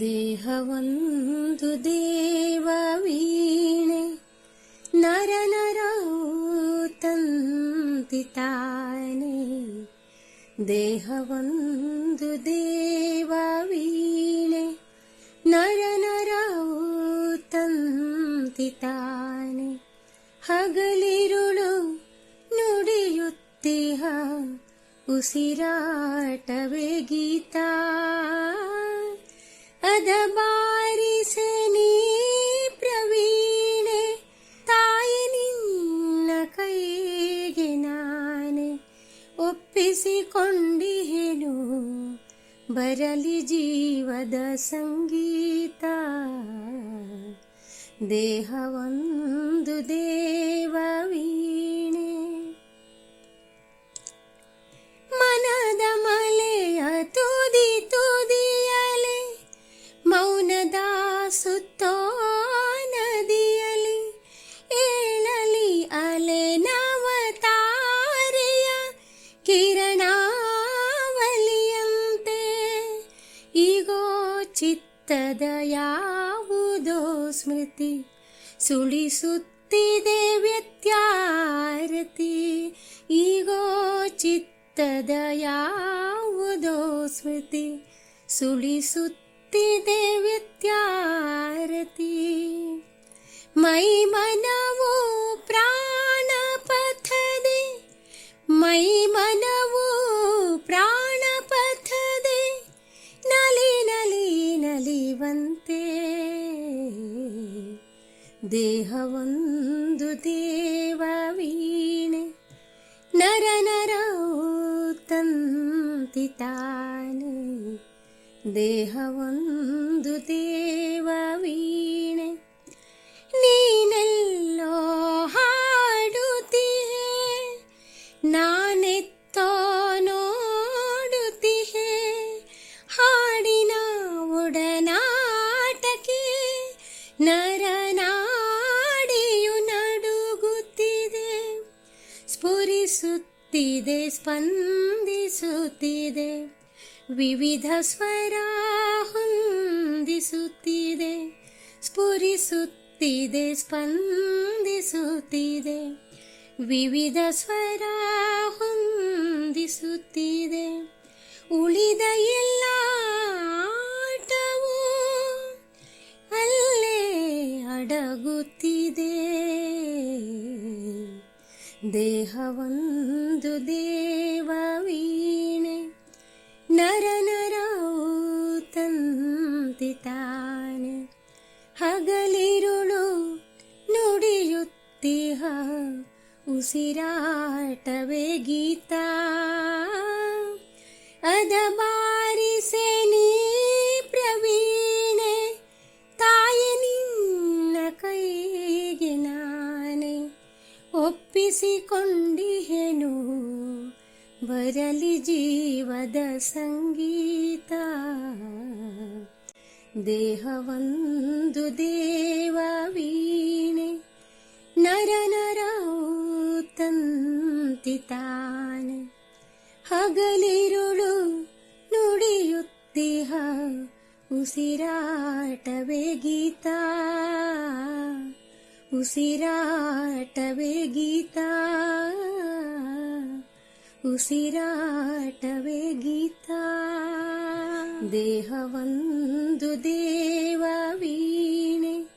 ದೇಹವೊಂದು ದೇವ ವೀಣೆ ನರ ನರವು ತಂತಿತಾನೆ ದೇಹವೊಂದು ದೇವ ವೀಣೆ ನರ ನರವು ತಂತಿತಾನೆ ಹಗಲಿರುಳು ನುಡಿಯುತ್ತಿಹ ಉಸಿರಾಟವೇ ಗೀತಾ ಅದ ಬಾರಿಸೆ ನೀ ಪ್ರವೀಣೆ ತಾಯಿ ನಿನ್ನ ಕೈಗೆ ನಾನೆ ಒಪ್ಪಿಸಿಕೊಂಡಿಹೆನು. ಬರಲಿ ಜೀವದ ಸಂಗೀತ ದೇಹವೊಂದು ದೇವ ಸುತ್ತೋ ನದಿಯಲಿ ಏಳಲಿ ಅಲೆ ನವತಾರೆಯ ಕಿರಣಾವಲಿಯಂತೆ ಈಗೋ ಚಿತ್ತದ ಯಾವುದೋ ಸ್ಮೃತಿ ಸುಳಿಸುತ್ತಿದೆ ವ್ಯತ್ಯಾರತಿ. ಈಗೋ ಚಿತ್ತದ ಯಾವುದೋ ಸ್ಮೃತಿ ಸುಳಿಸುತ್ತಿದೆ त्यारति मयि मनवो प्राणपथदे। मयि मनवो प्राणपथदे। नलिनलीनलिवन्ते देहवन्धुदेवा तन्ति तानि। ದೇಹವೊಂದು ದೇವ ವೀಣೆ. ನೀನೆಲ್ಲೋ ಹಾಡುತ್ತಿಹೇ ನಾನೆತ್ತೋ ನೋಡುತ್ತಿಹೆ ಹಾಡಿನ ಒಡನಾಟಕ್ಕೆ ನರನಾಡಿಯು ನಡುಗುತ್ತಿದೆ. ಸ್ಫುರಿಸುತ್ತಿದೆ ಸ್ಪಂದಿಸುತ್ತಿದೆ. ವಿವಿಧ ಸ್ವರ ಹೊಂದಿಸುತ್ತಿದೆ, ಸ್ಫುರಿಸುತ್ತಿದೆ, ಸ್ಪಂದಿಸುತ್ತಿದೆ. ವಿವಿಧ ಸ್ವರ ಹೊಂದಿಸುತ್ತಿದೆ, ಉಳಿದ ಎಲ್ಲ ಆಟವು ಅಲ್ಲೇ ಅಡಗುತ್ತಿದೆ. ದೇಹವೊಂದು ದೇವ ವೀಣೆ ನರ ನರವು ತಂತಿತಾನೆ ಹಗಲಿರುಳು ನುಡಿಯುತ್ತಿಹ. ಉಸಿರಾಟವೇ ಗೀತಾ. ಅದ ಬಾರಿಸೆ ನೀ ಪ್ರವೀಣೆ, ತಾಯಿ ನಿನ್ನ ಕೈಗೆ ನಾನೆ. ಒಪ್ಪಿಸಿಕೊಂಡಿಹೆನು ಬರಲಿ ಜೀವದ ಸಂಗೀತ. ದೇಹವೊಂದು ದೇವ ವೀಣೆ, ನರ ನರವು ತಂತಿತಾನೆ ಹಗಲಿರುಳು ನುಡಿಯುತ್ತಿಹ ಉಸಿರಾಟವೇ ಗೀತಾ. ಉಸಿರಾಟವೇ ಗೀತಾ. ಉಸಿರಾಟವೇ ಗೀತಾ? ದೇಹವೊಂದು ದೇವ ವೀಣೆ.